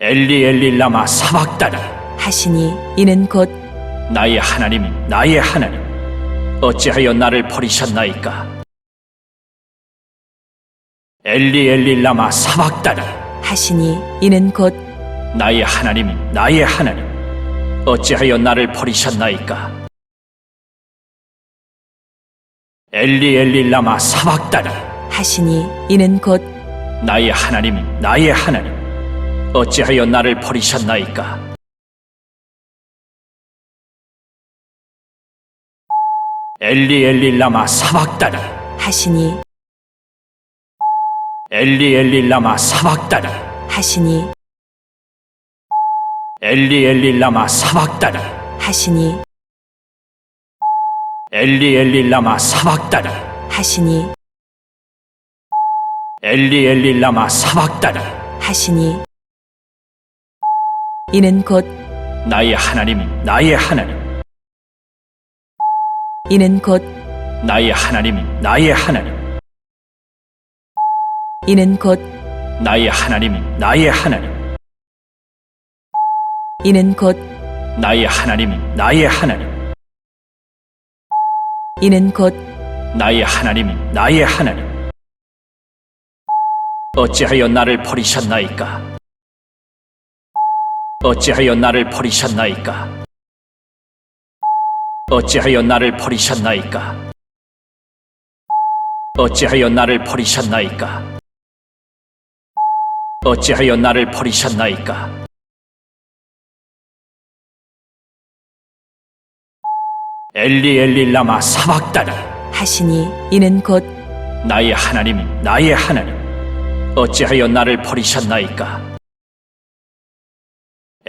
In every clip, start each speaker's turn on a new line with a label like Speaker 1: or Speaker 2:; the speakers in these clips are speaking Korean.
Speaker 1: 엘리 엘리 라마 사박다니
Speaker 2: 하시니 이는 곧
Speaker 1: 나의 하나님 나의 하나님 어찌하여 나를 버리셨나이까? 엘리 엘리 라마 사박다니
Speaker 2: 하시니 이는 곧
Speaker 1: 나의 하나님 나의 하나님 어찌하여 나를 버리셨나이까? 엘리 엘리 라마 사박다니
Speaker 2: 하시니 이는 곧
Speaker 1: 나의 하나님 나의 하나님 어찌하여 나를 버리셨나이까? 엘리 엘리 라마 사박다니
Speaker 2: 하시니
Speaker 1: 엘리 엘리 라마 사박다니
Speaker 2: 하시니
Speaker 1: 엘리 엘리 라마 사박다니
Speaker 2: 하시니
Speaker 1: 엘리 엘리 라마 사박다니
Speaker 2: 하시니
Speaker 1: 엘리 엘리 라마 사박다니
Speaker 2: 하시니 이는 곧
Speaker 1: 나의 하나님 나의 하나님.
Speaker 2: 이는 곧
Speaker 1: 나의 하나님 나의 하나님.
Speaker 2: 이는 곧
Speaker 1: 나의 하나님 나의 하나님.
Speaker 2: 이는 곧
Speaker 1: 나의 하나님 나의 하나님.
Speaker 2: 이는 곧
Speaker 1: 나의 하나님 나의 하나님. 어찌하여 나를 버리셨나이까 어찌하여 나를 버리셨나이까? 어찌하여 나를 버리셨나이까? 어찌하여 나를 버리셨나이까? 어찌하여 나를 버리셨나이까? 엘리 엘리 라마 사박다니
Speaker 2: 하시니 이는 곧
Speaker 1: 나의 하나님 나의 하나님 어찌하여 나를 버리셨나이까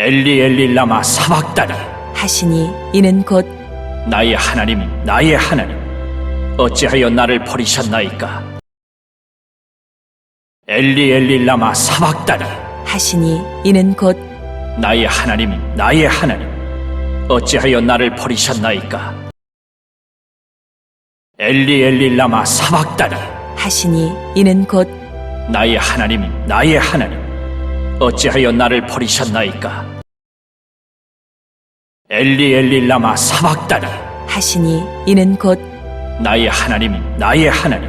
Speaker 1: 엘리 엘리 라마 사박다니.
Speaker 2: 하시니 이는 곧
Speaker 1: 나의 하나님 나의 하나님. 어찌하여 나를 버리셨나이까? 엘리 엘리 라마 사박다니.
Speaker 2: 하시니 이는 곧
Speaker 1: 나의 하나님 나의 하나님. 어찌하여 나를 버리셨나이까? 엘리 엘리 라마 사박다니.
Speaker 2: 하시니 이는 곧
Speaker 1: 나의 하나님 나의 하나님. 어찌하여 나를 버리셨나이까 엘리 엘리 라마 사박다니
Speaker 2: 하시니 이는 곧
Speaker 1: 나의 하나님 나의 하나님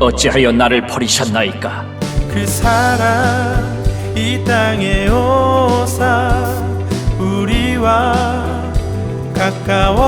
Speaker 1: 어찌하여 나를 버리셨나이까?
Speaker 3: 그 사랑 이 땅에 오사 우리와 가까워지셨네